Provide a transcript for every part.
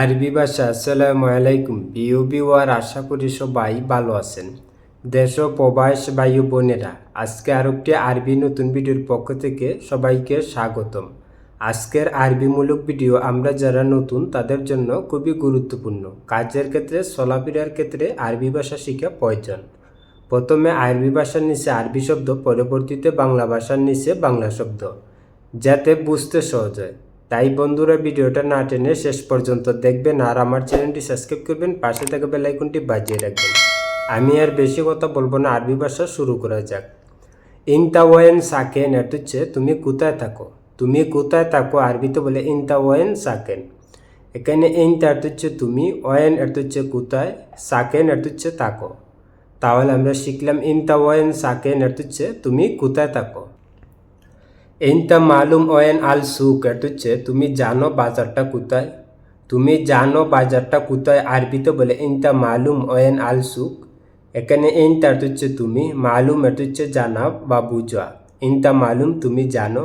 আরবি ভাষা, আসসালামু আলাইকুম। প্রিয় বিওয়ার আশা করি সবাই ভালো আছেন। দেশ ও প্রবাস বায়ু বোনেরা, আজকে আর একটি আরবি নতুন ভিডিওর পক্ষ থেকে সবাইকে স্বাগতম। আজকের আরবিমূলক ভিডিও আমরা যারা নতুন, তাদের জন্য খুবই গুরুত্বপূর্ণ। কাজের ক্ষেত্রে, চলাফেরার ক্ষেত্রে আরবি ভাষা শিখা প্রয়োজন। প্রথমে আরবি ভাষার নিচে আরবি শব্দ, পরবর্তীতে বাংলা ভাষার নিচে বাংলা শব্দ, যাতে বুঝতে সহজ হয়। তাই বন্ধুরা ভিডিওটা না টেনে শেষ পর্যন্ত দেখবেন আর আমার চ্যানেলটি সাবস্ক্রাইব করবেন, পাশে থাকা বেলাইকনটি বাজিয়ে রাখবেন। আমি আর বেশি কথা বলব না, আরবি ভাষা শুরু করা যাক। ইনতাওয়েন সাকেন এটা হচ্ছে, তুমি কোথায় থাকো? তুমি কোথায় থাকো? আরবিতে বলে ইনতাওয়েন সাকেন। এখানে ইনটা এটা হচ্ছে, তুমি। ওয়েন এটা হচ্ছে, কোথায়? সাকেন এটা হচ্ছে, থাকো। তাহলে আমরা শিখলাম, ইনতাওয়েন সাকেন এটা হচ্ছে, তুমি কোথায় থাকো? ইনতা মালুম ওয়েন আল সুক এটা হচ্ছে তুমি জানো বাজারটা কোথায় তুমি জানো বাজারটা কোথায় আরবিতে বলে ইনতা মালুম ওয়েন আল সুক এখানে এটা হচ্ছে তুমি মালুম এটা হচ্ছে জানা বা বুঝা ইনতা মালুম তুমি জানো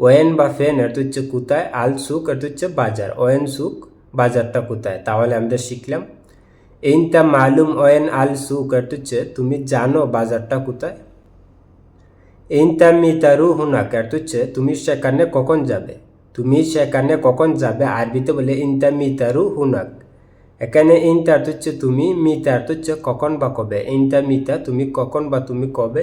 ওয়েন বা ফেন এটা হচ্ছে কোথায় আল সুক এটা হচ্ছে বাজার ওয়েন সুক বাজারটা কোথায় তাহলে আমরা শিখলাম ইনতা মালুম ওয়েন আল সুক এটা হচ্ছে তুমি জানো বাজারটা কোথায় ইনতা মিতারু হুনাক এটা হচ্ছে তুমি সেখানে কখন যাবে তুমি সেখানে কখন যাবে আরবিতে বলে ইনতা মিতারু হুনাক এখানে ইনতা অর্থ হচ্ছে তুমি মিতা অর্থ হচ্ছে কখন বা কবে ইনতা মিতা তুমি কখন বা তুমি কবে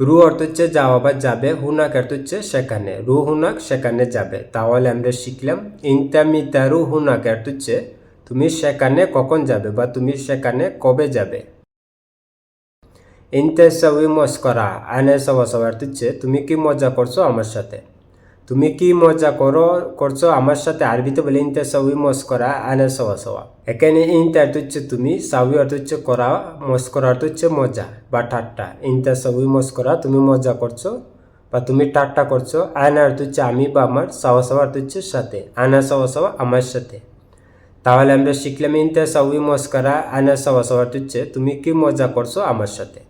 রু অর্থ হচ্ছে যাওয়া বা যাবে হুনাক অর্থ হচ্ছে সেখানে রু হুনাক সেখানে যাবে তাহলে আমরা শিখলাম ইনতা মিতারু হুনাক অর্থ হচ্ছে তুমি সেখানে কখন যাবে বা তুমি সেখানে কবে যাবে ইনতে সবই মস্করা আনে সবা সবার হচ্ছে তুমি কি মজা করছ আমার সাথে? তুমি কি মজা করো, করছ আমার সাথে? আরবিতে বলে ইনতে সবই মস্করা আনে সবা সবা। এখানে ইনতে হচ্ছে তুমি সাবি অর্থ হচ্ছে করা মস্করা অর্থ হচ্ছে মজা, বা ঠাট্টা। ইনতে সবই মস্করা তুমি মজা করছ, বা তুমি ঠাট্টা করছ আয়না অর্থ হচ্ছে আমি বা আমার সাওয়া সাওয়া অর্থ হচ্ছে সাথে, আনা সাওয়া সাওয়া আমার সাথে। তাহলে আমরা শিখলাম ইনতে সবই মস্করা আনা সাওয়া অর্থ হচ্ছে তুমি কি মজা করছ আমার সাথে?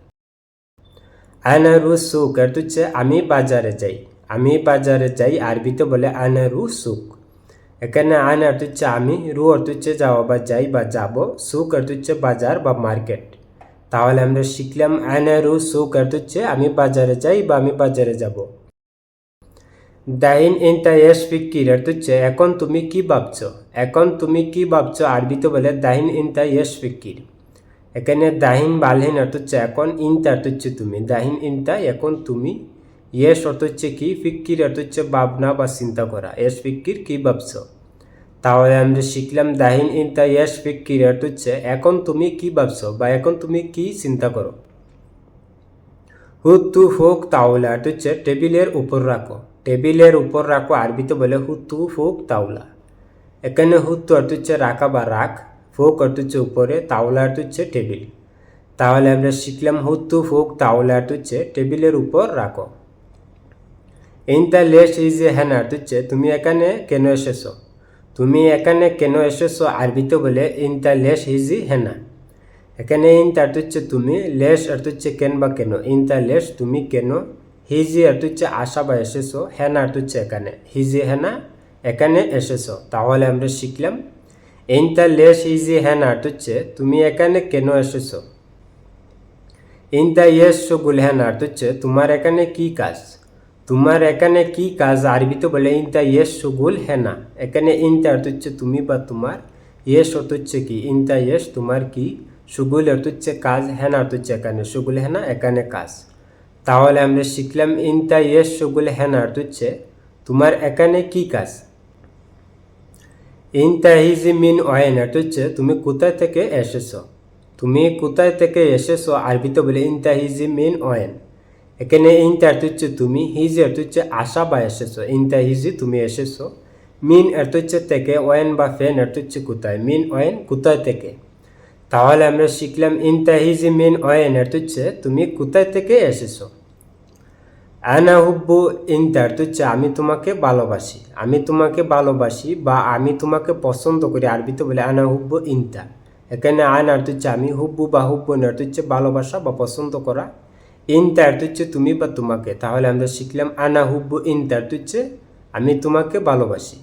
আনারু সুক অর্থ হচ্ছে আমি বাজারে যাই। আমি বাজারে যাই, আরবিতে বলে আনারু সুক এখানে আন অর্থ হচ্ছে আমি, রু অর্থ হচ্ছে যাওয়া বা যাই বা যাব সুক অর্থ হচ্ছে বাজার বা মার্কেট। তাহলে আমরা শিখলাম আনারু সুক অর্থ হচ্ছে আমি বাজারে যাই বা আমি বাজারে যাব। দাইন ইনতা ইয়েস ফিকির অর্থ হচ্ছে এখন তুমি কি ভাবছ? এখন তুমি কি ভাবছ? আরবিতে বলে দাহিন ইনতা ইয়েস ফিকির এখানে দাহিন বালহীন অর্থ হচ্ছে এখন ইনতা অর্থ হচ্ছে তুমি। দাহিন ইনতা এখন তুমি। ইয়েস অর্থ হচ্ছে কি? ফিক্কির অর্থ হচ্ছে ভাবনা বা চিন্তা করা। এস ফিক্কির কি ভাবছ? তাহলে আমরা শিখলাম দাহিন ইনতা ইয়েস ফিক্কির অর্থ হচ্ছে এখন তুমি কি ভাবছ বা এখন তুমি কি চিন্তা করো? হুতু হোক তাওলা অর্থ হচ্ছে টেবিলের উপর রাখো। টেবিলের উপর রাখো আরবিতে বলে হুতু হোক তাওলা। এখানে হুতু অর্থ হচ্ছে রাখা বা রাখ। ফোক অর্থ হচ্ছে উপরে, তাওলা অর্থ হচ্ছে টেবিল। তাহলে আমরা শিখলাম হুতু ফোক, তাওলা অর্থ হচ্ছে টেবিলের উপর রাখো। ইনতা লেস ইজ এ হ্যান অর্থ হচ্ছে তুমি এখানে কেন এসেছ? তুমি এখানে কেন এসেছ আরবিতে বলে ইনতা লেস ইজি হেনা এখানে ইনতা অর্থ হচ্ছে তুমি লেস অর্থ হচ্ছে কেন বা কেন? ইনতা লেস তুমি কেন? হিজি অর্থ হচ্ছে আশা বা এসেছ হেনা অর্থ হচ্ছে এখানে। হিজি হেনা এখানে এসেছ। তাহলে আমরা শিখলাম ইনতা লেস ইজি অর্থ হচ্ছে তুমি এখানে কেন এসেছ ইনতা ইয়েস সগুল অর্থ হচ্ছে তোমার এখানে কি কাজ তোমার এখানে কি কাজ আরবিতে বলে ইনতা ইয়েস সুগুল হেনা এখানে ইনতা হচ্ছে তুমি বা তোমার ইয়েস হচ্ছে কি ইনতা ইয়েস তোমার কি সুগুল হচ্ছে কাজ অর্থ হচ্ছে এখানে সুগুল হেনা এখানে কাজ তাহলে আমরা শিখলাম ইনতা ইয়েস সুগুল অর্থ হচ্ছে তোমার এখানে কি কাজ ইনতা হিজি মিন ওয়েন অর্থ হচ্ছে তুমি কোথায় থেকে এসেছ? তুমি কোথায় থেকে এসেছ আরবিতে বলে ইনতা হিজি মিন ওয়েন এখানে অর্থ হচ্ছে তুমি হিজি অর্থ হচ্ছে আশা বা এসেছ। ইনটা হিজি তুমি এসেছ। মিন অর্থ হচ্ছে থেকে ওয়েন বা ফেন অর্থ হচ্ছে কোথায়? মিন ওয়েন কোথায় থেকে? তাহলে আমরা শিখলাম ইনটা হিজি মিন ওয়েন অর্থ হচ্ছে তুমি কোথায় থেকে এসেছ? আনা হুব্বু ইনটা অর্থ হচ্ছে আমি তোমাকে ভালোবাসি। আমি তোমাকে ভালোবাসি বা আমি তোমাকে পছন্দ করি, আরবিতে বলে আনা হুব্বু ইনটা এখানে আন অর্থ হচ্ছে আমি হুব্বু বা হুব্বু অর্থ হচ্ছে ভালোবাসা বা পছন্দ করা। ইনটা অর্থ হচ্ছে তুমি বা তোমাকে। তাহলে আমরা শিখলাম আনা হুব্বু ইনটা অর্থ হচ্ছে আমি তোমাকে ভালোবাসি।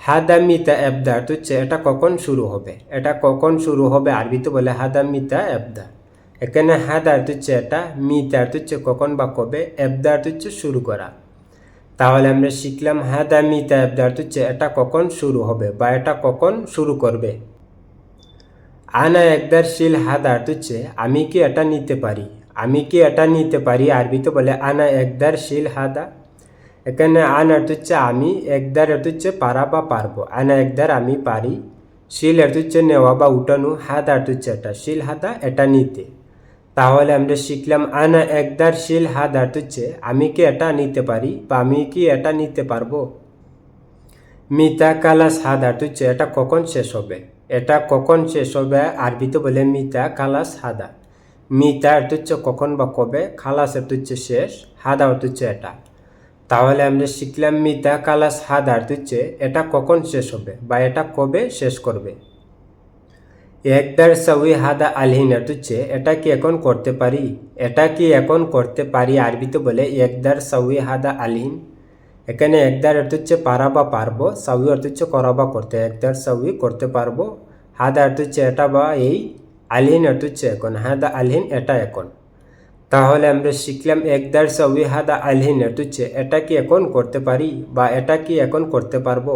হাদা মিতা এবদা তো হচ্ছে এটা কখন শুরু হবে? এটা কখন শুরু হবে? আরবিতে বলে হাদা মিতা এবদা এখানে হাদার হচ্ছে এটা মিতার হচ্ছে কখন বা কবে এবদার হচ্ছে শুরু করা। তাহলে আমরা শিখলাম হাদা মিতা এবদার হচ্ছে এটা কখন শুরু হবে বা এটা কখন শুরু করবে। আনা একদার শিল হাদার হচ্ছে, আমি কি এটা নিতে পারি? আমি কি এটা নিতে পারি? আরবিতে বলে আনা একদার শিল হাদা এখানে আন অর্থ হচ্ছে আমি, একদার অর্থ হচ্ছে পারা বা পারব। আনা একদার আমি পারি, শিল অর্থ হচ্ছে নেওয়া বা উঠানো হাদা অর্থ হচ্ছে এটা, শিল হাদা এটা নিতে। তাহলে আমরা শিখলাম, আনা একদার শিল হাদা অর্থ হচ্ছে আমি কি এটা নিতে পারি বা আমি কি এটা নিতে পারব? মিতা কালাস হাদা অর্থ হচ্ছে এটা কখন শেষ হবে? এটা কখন শেষ হবে? আরবিতে বলে, মিতা কালাস হাদা মিতা অর্থ হচ্ছে কখন বা কবে? খালাস অর্থ হচ্ছে শেষ হাদা হচ্ছে এটা। তাহলে আমরা শিখলাম, মিতা কালাস হাদার হচ্ছে এটা কখন শেষ হবে বা এটা কবে শেষ করবে? একদার সাউই হাদা আলহিন হচ্ছে এটা কি এখন করতে পারি? এটা কি এখন করতে পারি আরবিতে বলে একদার সাউই হাদা আলহিন? এখানে একদার অর্থ হচ্ছে পারা বা পারব সাউই অর্থ হচ্ছে করা বা করতে, একদার সাউই করতে পারব। হাদা অর্থ হচ্ছে এটা বা এই, আলহিন অর্থ হচ্ছে এখন, হাদা আলহিন এটা এখন। তাহলে আমরা শিখলাম একদার সাউই হাদা আলহিন অর্থ হচ্ছে এটা কি এখন করতে পারি বা এটা কি এখন করতে পারব?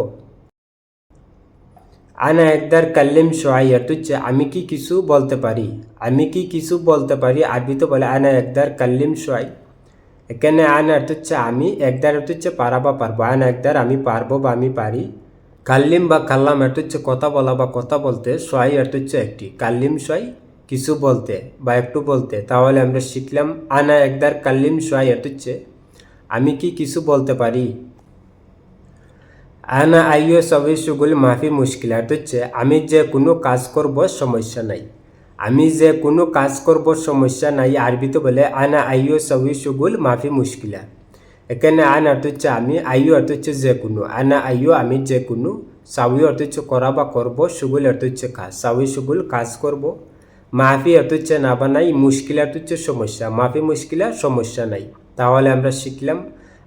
আনা একদার কাল্লিম অর্থ হচ্ছে আমি কি কিছু বলতে পারি? আমি কি কিছু বলতে পারি? আরবি তো বলে আনা একদার কাল্লিম সোয়াই এখানে আন হচ্ছে আমি একদার হচ্ছে পারা বা পারব, আন একদার আমি পারব বা আমি পারি। কাল্লিম বা কাল্লাম অর্থ হচ্ছে কথা বলা বা কথা বলতে সোয়াই অর্থ হচ্ছে একটি। কাল্লিম সোয়াই কিছু বলতে বা একটু বলতে, তাহলে আমরা শিখলাম আনা একদার কাল্লিম সোয়াই অর্থ হচ্ছে আমি কি কিছু বলতে পারি? আনা আইও সবই সুগুল মাফি মুশকিল অর্থ হচ্ছে, আমি যে কোনো কাজ করব সমস্যা নাই। আমি যে কোনো কাজ করব সমস্যা নাই, আরবিতে বলে আনা আইও সবই সুগুল মাফি মুশকিলা এখানে আন অর্থ হচ্ছে আমি, আইও অর্থ হচ্ছে যে কোনো। আনা আইও আমি যে কোনো, সাউই অর্থ হচ্ছে করা বা করব, সুগুল অর্থ হচ্ছে কাজ। সাউই সুগুল কাজ করব। মাফি অর্থ হচ্ছে না বা নাই মুশকিল অর্থ হচ্ছে সমস্যা। মাফি মুশকিলা সমস্যা নাই। তাহলে আমরা শিখলাম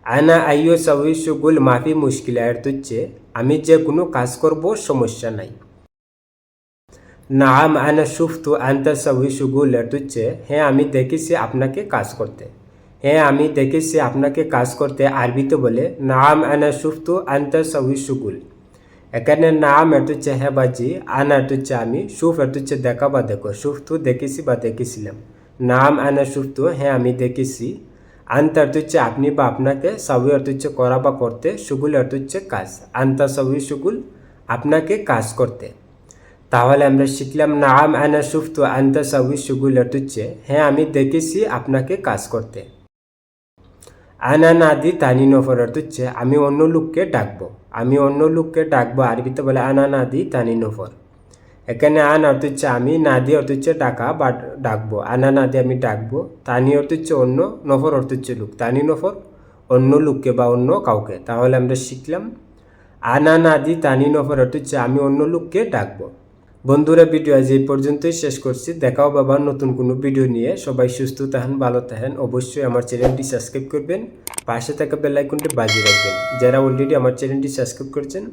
আনা আইও সাউই সুগুল মাফি মুশকিলা অর্থ হচ্ছে আমি যে কোনো কাজ করব, সমস্যা নাই। নাম আনা সুফতু আন্তা সাউই সুগুল অর্থ হচ্ছে হ্যাঁ আমি দেখেছি আপনাকে কাজ করতে। হ্যাঁ আমি দেখেছি আপনাকে কাজ করতে আরবিতে বলে, নাম আনা সুফতু আন্তা সাউই সুগুল এখানে নাম এত হচ্ছে হ্যাঁ বাজি, আনা এত হচ্ছে আমি, সুফ এত হচ্ছে দেখা বা দেখো সুফ তো দেখেছি বা দেখেছিলাম। নাম আনা সুফ তো হ্যাঁ আমি দেখেছি। আন্তা অর্থ হচ্ছে আপনি বা আপনাকে সাবি অর্থ হচ্ছে করা বা করতে, সুগুল অর্থ হচ্ছে কাজ। আন্তা সাবি সুগুল আপনাকে কাজ করতে। তাহলে আমরা শিখলাম, নাম আনা সুফ তো আন্তা সাবি সুগুল অর্থ হচ্ছে হ্যাঁ আমি দেখেছি আপনাকে কাজ করতে। আনা নাদি তানি নফর অর্থ হচ্ছে আমি অন্য লোককে ডাকবো। আমি অন্য লোককে ডাকবো, আরবিতে বলে আনা নাদি তানি নফর। এখানে আন অর্থ হচ্ছে আমি, নাদি অর্থ হচ্ছে ডাকা বা ডাকবো। আনা নাদি আমি ডাকবো। তানি অর্থ হচ্ছে অন্য, নফর অর্থ হচ্ছে লোক। তানি নফর অন্য লোককে বা অন্য কাউকে। তাহলে আমরা শিখলাম, আনা নাদি, তানি নফর অর্থ হচ্ছে আমি অন্য লোককে ডাকবো। বন্ধুরা, ভিডিও আজ এই পর্যন্তই শেষ করছি। দেখাও বাবা নতুন কোনো ভিডিও নিয়ে। সবাই সুস্থ থাকেন, ভালো থাকেন। অবশ্যই আমার চ্যানেলটি সাবস্ক্রাইব করবেন। পাশে থাকা বেল আইকনটি বাজিয়ে রাখবেন। যারা অলরেডি আমার চ্যানেলটি সাবস্ক্রাইব করেছেন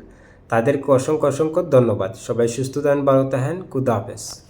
তাদেরকে অসংখ্য অসংখ্য ধন্যবাদ। সবাই সুস্থ থাকেন ভালো থাকেন। খুদা হাফেজ।